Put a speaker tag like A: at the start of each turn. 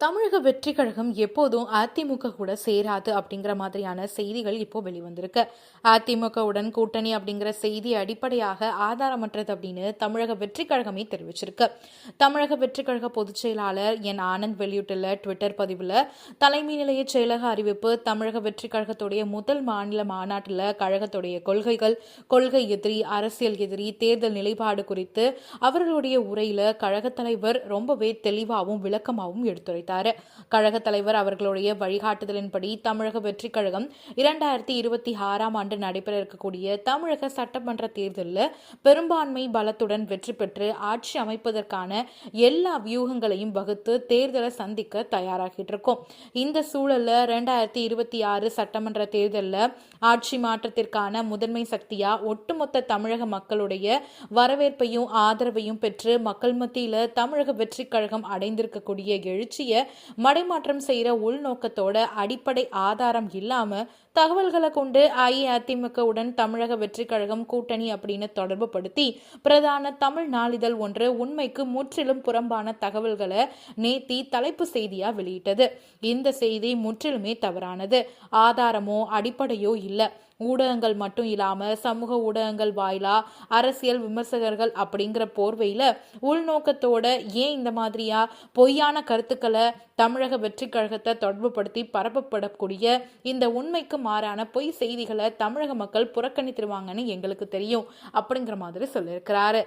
A: தமிழக வெற்றி கழகம் எப்போதும் அதிமுக கூட சேராது அப்படிங்கிற மாதிரியான செய்திகள் இப்போ வெளிவந்திருக்கு. அதிமுகவுடன் கூட்டணி அப்படிங்கிற செய்தி அடிப்படையாக ஆதாரமற்றது அப்படின்னு தமிழக வெற்றி கழகமே தெரிவிச்சிருக்கு. தமிழக வெற்றி கழக பொதுச் செயலாளர் என் ஆனந்த் வெளியிட்டுள்ள ட்விட்டர் பதிவில் தலைமை நிலைய செயலக அறிவிப்பு தமிழக வெற்றி கழகத்துடைய முதல் மாநில மாநாட்டில் கழகத்துடைய கொள்கைகள் கொள்கை எதிரி அரசியல் எதிரி தேர்தல் நிலைப்பாடு குறித்து அவர்களுடைய உரையில கழகத் தலைவர் ரொம்பவே தெளிவாகவும் விளக்கமாகவும் எடுத்துரைத்தார். கழகத் தலைவர் அவர்களுடைய வழிகாட்டுதலின்படி தமிழக வெற்றி கழகம் இரண்டாயிரத்தி இருபத்தி ஆறாம் ஆண்டு நடைபெற இருக்கக்கூடிய தமிழக சட்டமன்ற தேர்தலில் பெரும்பான்மை பலத்துடன் வெற்றி பெற்று ஆட்சி அமைப்பதற்கான எல்லா வியூகங்களையும் வகுத்து தேர்தலை சந்திக்க தயாராகிட்டு இருக்கோம். இந்த சூழல்ல ரெண்டாயிரத்தி இருபத்தி ஆறு சட்டமன்ற தேர்தலில் ஆட்சி மாற்றத்திற்கான முதன்மை சக்தியா ஒட்டுமொத்த தமிழக மக்களுடைய வரவேற்பையும் ஆதரவையும் பெற்று மக்கள் மத்தியில தமிழக வெற்றி கழகம் அடைந்திருக்கக்கூடிய எழுச்சியை மடைமாற்றம் செய்கிற உள்நோக்கத்தோட அடிப்படை ஆதாரம் இல்லாம தகவல்களை கொண்டு அஇஅதிமுகவுடன் தமிழக வெற்றிக் கழகம் கூட்டணி அப்படின்னு தொடர்பு படுத்தி பிரதான தமிழ் நாளிதழ் ஒன்று உண்மைக்கு முற்றிலும் புறம்பான தகவல்களை நேத்தி தலைப்பு செய்தியா வெளியிட்டது. இந்த செய்தி முற்றிலுமே தவறானது. ஆதாரமோ அடிப்படையோ இல்லை. ஊடகங்கள் மட்டும் இல்லாம சமூக ஊடகங்கள் வாயிலா அரசியல் விமர்சகர்கள் அப்படிங்கிற போர்வையில உள்நோக்கத்தோட ஏன் இந்த மாதிரியா பொய்யான கருத்துக்களை தமிழக வெற்றி கழகத்தை தொடர்புபடுத்தி பரப்பப்படக்கூடிய இந்த உண்மைக்கு மாறான பொய் செய்திகளை தமிழக மக்கள் புறக்கணித்துருவாங்கன்னு எங்களுக்கு தெரியும் அப்படிங்கிற மாதிரி சொல்லியிருக்கிறாரு.